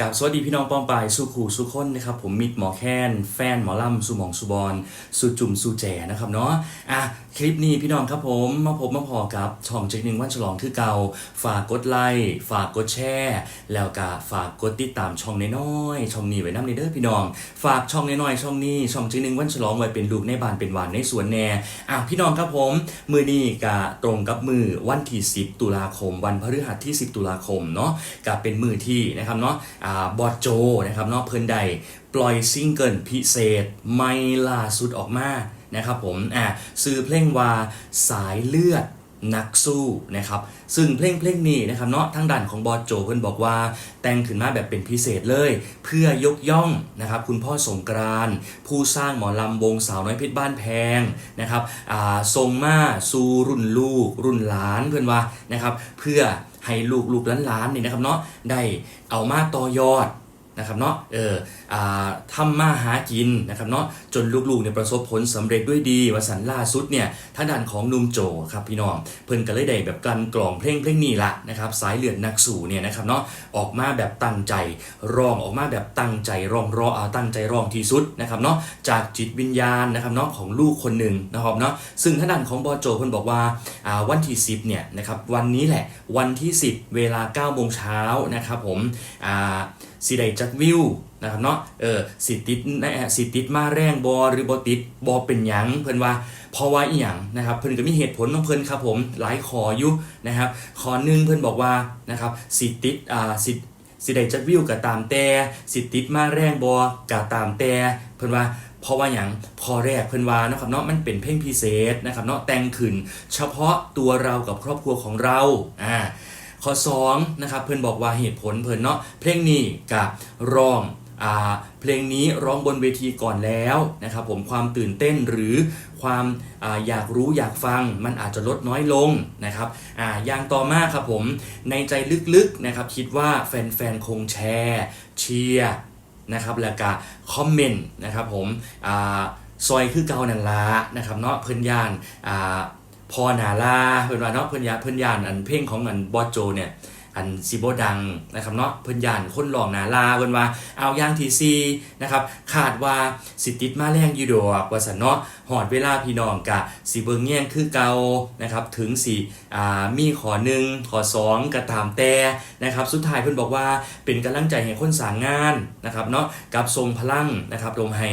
กับสวัสดีพี่น้องป้องปายสุขูสุคนนะครับผมมิดหมอแค้นแฟนหมอลำสุหมองสุบอลสุจุ่มสุแจนะครับเนาะอะคลิปนี้พี่น้องครับผมมาพบมาพอกับช่องเจ็คหนึ่งวันฉลองคือเก่าฝากกดไลค์ฝากกดแชร์แล้วก็ฝากกดติดตามช่องน้อยๆช่องนี้ไว้น้ำในเด้อพี่น้อง ฝากช่องน้อยๆช่องนี้ช่องเจ็คหนึ่งวันฉลองไว้เป็นลูกในบ้านเป็นหวานในสวนแน่อะพี่น้องครับผมมือนี้กะตรงกับมือวันที่ 10 ตุลาคม วันพฤหัสที่ 10 ตุลาคมเนาะกับเป็นมือที่นะครับเนาะบอดโจนะครับเนาะเพิ่นใดปล่อยซิงเกิลพิเศษไม่ล่าสุดออกมานะครับผมอ่าซื้อเพลงว่าสายเลือดนักสู้นะครับซึ่งเพลงเพลงนี้นะครับเนาะทางด้านของบอสโจเพิ่นบอกว่าแต่งขึ้นมาแบบเป็นพิเศษเลย เพื่อยกย่องนะครับคุณพ่อสงกรานผู้สร้างหมอลำวงสาวน้อยเพชรบ้านแพงนะครับอ่าทรงมาสู่รุ่นลูกรุ่นหลานเพื่อนว่านะครับเพื่อ ให้ลูกลูกหลานๆนี่นะครับเนาะได้เอามาต่อยอดนะครับเนาะเอออ่าทำมาหากินนะครับเนาะจนลูกๆเนี่ยประสบผลสำเร็จด้วยดีวสันล่าสุดเนี่ยทางด้านของนุ่มโจครับพี่น้องเพิ่นก็เลยได้แบบกลันกล่อมเพลงเพลงนี้ละนะครับสายเลือดนักสู่เนี่ยนะครับเนาะออกมาแบบตั้งใจร้องออกมาแบบตั้งใจร้องรอเอาตั้งใจร้องที่สุดนะครับเนาะจากจิตวิญญาณนะครับเนาะของลูกคนหนึ่งนะครับเนาะซึ่งทางด้านของบอโจเพิ่นบอกว่าวันที่ 10เนี่ยนะครับวันนี้แหละวันที่ 10 เวลา9โมงเช้านะครับผมสิได้จักวิวนะครับเนาะเออสิติดนะสิติดมาแรงบอหรือบอติดบอเป็นหยังเพิ่นว่าเพราะว่าอีหยังนะครับเพิ่นก็มีเหตุผลของเพิ่นครับผมหลายขออยู่นะครับขอหนึ่งเพิ่นบอกว่านะครับสิติดอ่าสิสิได้จักวิวก็ตามแต่สิติดมาแรงบอก็ตามแต่เพิ่นว่าเพราะว่าอย่างพอแรกเพิ่นว่านะครับเนาะมันเป็นเพลงพิเศษนะครับเนาะแต่งขึ้นเฉพาะตัวเรากับครอบครัวของเราอ่าข้อ2นะครับเพื่อนบอกว่าเหตุผลเพื่อนเนาะเพลงนี้กับร้อง เพลงนี้ร้องบนเวทีก่อนแล้วนะครับผมความตื่นเต้นหรือความอาอยากรู้อยากฟังมันอาจจะลดน้อยลงนะครับอ่าอย่างต่อมาครับผมในใจลึกๆนะครับคิดว่าแฟนๆ คงแชร์เชียร์นะครับแล้วก็คอมเมนต์นะครับผมอ่าซอยคือเกานันละนะครับเนาะเพื่อนยานอ่าพอหนาลาเพื่อนว่าเนาะเพื่อนยานเพื่อนยานอันเพลงของอันบอสโจเนี่ย อันซีโบดังนะครับเนาะเพื่นยานคนหลองหนาลาเพื่นว่าเอาย่างทีซีนะครับขาดว่าสิติดมาแรงอยูดอกว่าสันเนาะหอดเวลาพี่น้องกะสีเบิงแย่งคือเกานะครับถึงสีอ่ามีขอหนึ่งขอสองกระตามแต่นะครับสุดท้ายเพื่อนบอกว่าเป็นกำลังใจให้คนสร้างงานนะครับเนาะกับทรงพลังนะครับลงให้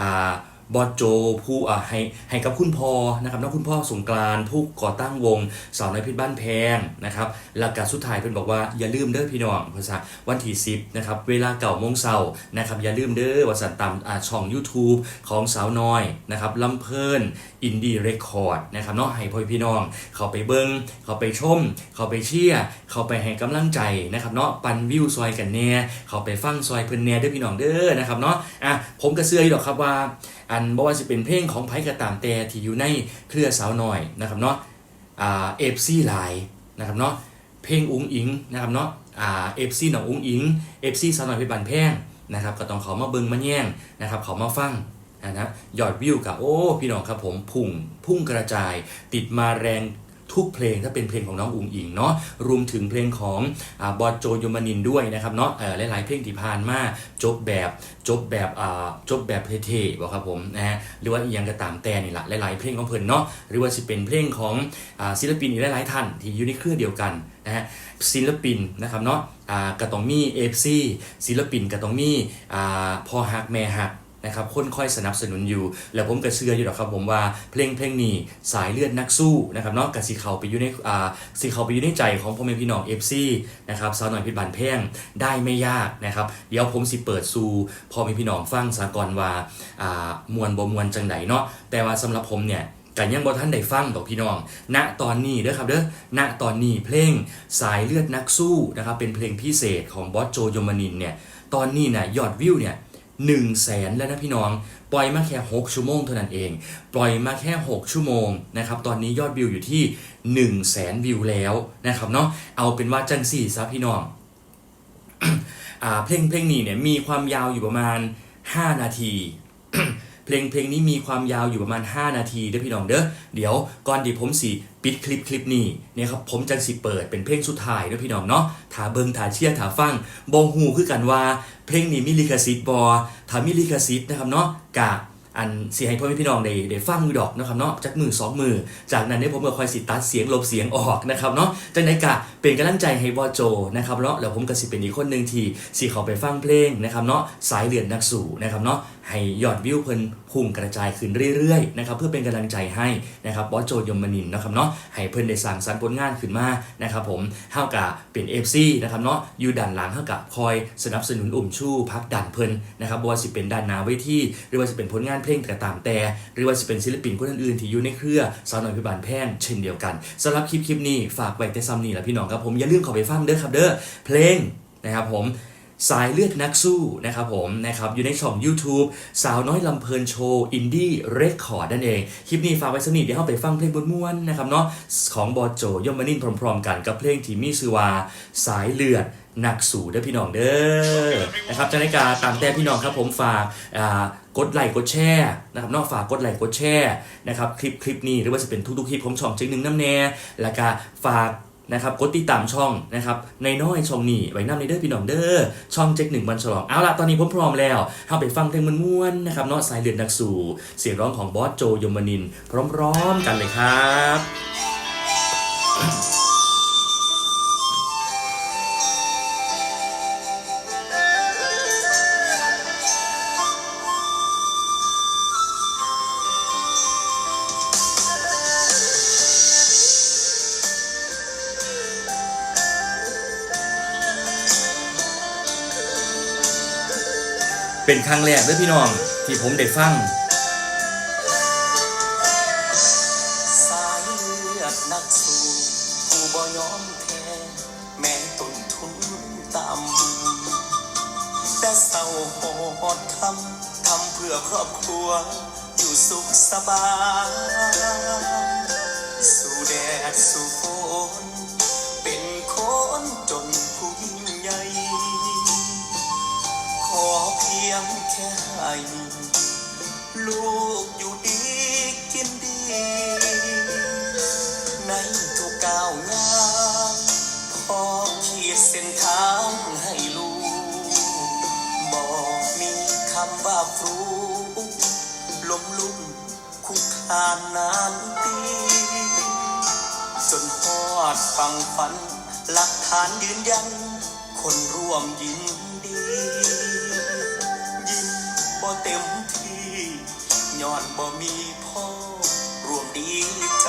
อ่า บอโจผู้อ่าให้ให้กับคุณพ่อนะครับน้องคุณพ่อสงกรานผู้ก่อตั้งวงสาวน้อยพชรบ้านแพงนะครับแล้วก็สุดท้ายเพิ่นบอกว่าอย่าลืมเด้อพี่น้องภาษาวันที่10นะครับเวลาเก่าโมงเช้านะครับอย่าลืมเด้อว่าสันตามอ่าช่อง YouTube ของสาวน้อยนะครับลำเพลินอินดี้เรคคอร์ดนะครับเนาะให้พ่อพี่น้อง เขาไปเบิงเขาไปชม เขาไปเชียร์เขาไปให้กำลังใจนะครับเนาะปันวิวซอยกันแน่เขาไปฟังซอยเพิ่นแน่เด้อพี่น้องเด้อนะครับเนาะอะผมก็เชื่ออยู่ดอกครับว่าอันบ่ว่าจะเป็นเพลงของไผกระตามแต่ที่อยู่ในเครือสาวน้อยนะครับเนาะอ่าเอฟซีหลายนะครับเนาะเพลงอุ้งอิงนะครับเนาะอ่าเอฟซีหนองอุ้งอิงเอฟซีสาวน้อยเพชรบันแพงนะครับก็ต้องเขามาเบิงมาแย่งนะครับเขามาฟังนะยอดวิวกับโอ้พี่น้องครับผมพุ่งพุ่งกระจายติดมาแรง ทุกเพลงถ้าเป็นเพลงของน้องอุงอิงเนาะรวมถึงเพลงของอบอสโจยมานินด้วยนะครับเนาะหลายๆเพลงที่ผ่านมาจบแบบจบแบบจบแบบเท่ๆบอกครับผมนะฮะหรือว่ายังก็ตามแต่นี่แหละหลายๆเพลงของเพิ่นเนาะหรือว่าสิเป็นเพลงของศิลปินอีกหลายๆท่านที่อยู่ในเครือเดียวกันนะฮะศิลปินนะครับเนาะกระตองมีเอฟซีศิลปินกระตองมี่พอหักแม่หัก นะครับคนค่อยสนับสนุนอยู่ แล้วผมก็เชื่ออยู่หรอกครับผมว่าเพลงเพลงนี้สายเลือดนักสู้นะครับเนอกจากสีเขาไปอยู่ในอ่าสีเขาไปอยู่ในใจของพ่อแม่พี่น้องเอฟซีนะครับสาวหน่อยพิบันแพ่งได้ไม่ยากนะครับเดี๋ยวผมสิเปิดสู่พ่อแม่พี่น้องฟังสากอนว่าอ่ามวลบ่มวลจังไดเนาะแต่ว่าสำหรับผมเนี่ยกันยังบ่ท่านได้ฟังดอกพี่น้อง ณ ตอนนี้เด้อครับเด้อ ณ ตอนนี้เพลงสายเลือดนักสู้นะครับ เป็นเพลงพิเศษของบอสโจโยมานินเนี่ย ตอนนี้นะยอดวิวเนี่ย 1 0 0 0 0แสนแล้วนะพี่น้อง ปล่อยมาแค่ 6 ชั่วโมงเท่านั้นเอง ปล่อยมาแค่ 6 ชั่วโมงนะครับ ตอนนี้ยอดวิวอยู่ที่ 1 0 0 0 0แสนวิวแล้วนะครับเนาะ เอาเป็นว่าจังสี่ซะพี่น้องอ่าเพลงเพลงนี้เนี่ยมีความยาวอยู่ประมาณ 5 นาที เพลงเพลงนี้มีความยาวอยู่ประมาณ 5 นาทีเด้อพี่น้องเด้อเดี๋ยวก่อนที่ผมสิปิดคลิปคลิปนี้เนี่ยครับผมจังสิเปิดเป็นเพลงสุดท้ายเด้อพี่น้องเนาะถ้าเบิงถ้าเชียร์ถ้าฟังบ่ฮู้คือกันว่า เพลงนี้มีลิขสิทธิ์บ่ถ้ามีลิขสิทธิ์นะครับเนาะกะอันเสียให้พ่อแม่พี่น้องได้ได้ฟังมือดอกนะครับเนาะจากมือสองมือ จากนั้นเนี่ยผมก็คอยสิตัดเสียงลบเสียงออกนะครับเนาะจากนั้นกะเป็นกำลังใจให้บอโจนะครับเนาะแล้วผมก็สิเป็นอีกคนหนึ่งที่สิเขาไปฟังเพลงนะครับเนาะสายเลือดนักสู่นะครับเนาะ ให้ยอดวิวเพิ่นพุ่งกระจายขึ้นเรื่อยๆนะครับเพื่อเป็นกำลังใจให้นะครับบอสโจยมนินนะครับเนาะให้เพิ่นได้สร้างสรรค์ผลงานขึ้นมานะครับผมเฮากะเป็น FC นะครับเนาะอยู่ด้านหลังเฮากะคอยสนับสนุนอุ่มชู้พักดันเพิ่นนะครับบ่ว่าสิเป็นด้านหน้าเวทีหรือว่าสิเป็นผลงานเพลงก็ตามแต่ หรือว่าจะเป็นศิลปินคนอื่นๆที่อยู่ในเครือสาวน้อยพิบาลแพงเช่นเดียวกันสำหรับคลิปคลิปนี้ฝากไว้แต่ซ้ำนี่แหละพี่น้องครับผมอย่าลืมเข้าไปฟังเด้อครับเด้อเพลงนะครับผม สายเลือดนักสู้นะครับผมนะครับอยู่ในช่อง YouTube สาวน้อยลำเพลินโชว์อินดี้เรคคอร์ดนั่นเอง คลิปนี้ฝากไว้สนิทเดี๋ยวเราไปฟังเพลงบนม้วนๆนะครับเนาะของบอโจยมนินพร้อมๆกันกับเพลงที่มีชื่อว่าสายเลือดนักสู้เด้อพี่น้องเด้อนะครับจันิกาตามแต่พี่น้องครับผมฝากกดไลค์กดแชร์นะครับนอกฝากกดไลค์กดแชร์นะครับคลิปคลิปนี้หรือว่าจะเป็นทุกๆคลิปของช่องจ๊งหนึ่งน้ำแน่แล้วก็ฝาก นะครับกดติดตามช่องนะครับในน้อยช่องนี้ไว้น้ำในเด้อพี่น้องเด้อช่องเจ็กหนึ่งวันฉลองเอาละตอนนี้ผมพร้อมแล้วเข้าไปฟังเพลงมันม่วนๆนะครับเนาะสายเลือดนักสู่ เสียงร้องของบอสโจยมนิน พร้อมๆกันเลยครับ เป็นครั้งแรกเด้อพี่น้องที่ผมได้ฟังสายเลือดนักสู้ผู้บ่ยอมแพ้แม้ต้นทุนต่ำแต่เศร้าโหดคำทำเพื่อครอบครัว อยู่สุขสบาย สู่แดดสู่ฝน เพียงแค่ให้ลูกอยู่ดีกินดี ในทุกก้าวงานพอขีดเส้นทางให้ลูก บอกมีคำว่าครูล้มลุกคุกคานนานปีจนพอดฟังฝัน หลักฐานยืนยัน คนร่วมยิน บ่เต็มที่ย้อนบ่มีพ่อรวมดีใจ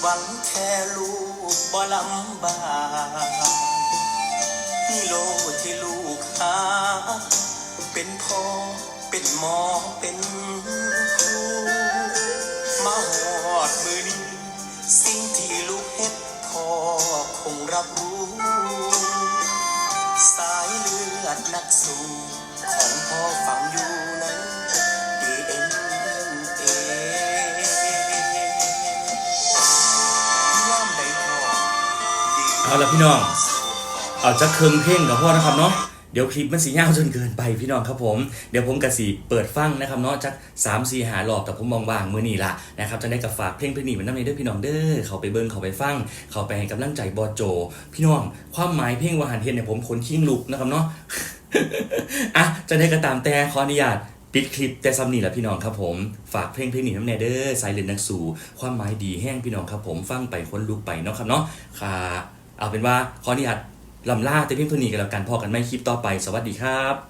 หวังแค่ลูกบ่ลำบากโลกที่ลูกหาเป็นพ่อเป็นหมอเป็นครู มาหอดมือนี้สิ่งที่ลูกเฮ็ดพ่อคงรับรู้ สายเลือดนักสู้ของพ่อฝังอยู่ใน เอาละพี่น้อง เอาจะเคืองเพลงกับพ่อนะครับเนาะเดี๋ยวคลิปมันสียาจนเกินไปพี่น้องครับผม เดี๋ยวผมกะสีเปิดฟังนะครับเนาะจักสามสี่หารอบแต่ผมมองว่างมือนี่ละนะครับจะได้กับฝากเพลงเพลงนี้มันน้ำในเด้อพี่น้องเด้อเขาไปเบิ้งเขาไปฟัง เขาไปให้กำลังใจบอโจ พี่น้องความหมายเพลงวาหันเทียนเนี่ยผมขนขิ้งลุกนะครับเนาะอะจะได้ก็ตามแต่ขออนุญาตปิดคลิปแต่ซ้ำนี่แหละพี่น้องครับผม ฝากเพลงเพลงนี้น้ำแน่เด้อสายเลนนักสู่ความหมายดีแห้งพี่น้องครับผมฟังไปคนลุกไปเนาะครับเนาะค่ะ เอาเป็นว่าขออนุญาตลำลาแต่เพียงเท่านี้กันแล้วกันพอกันไม่คลิปต่อไป สวัสดีครับ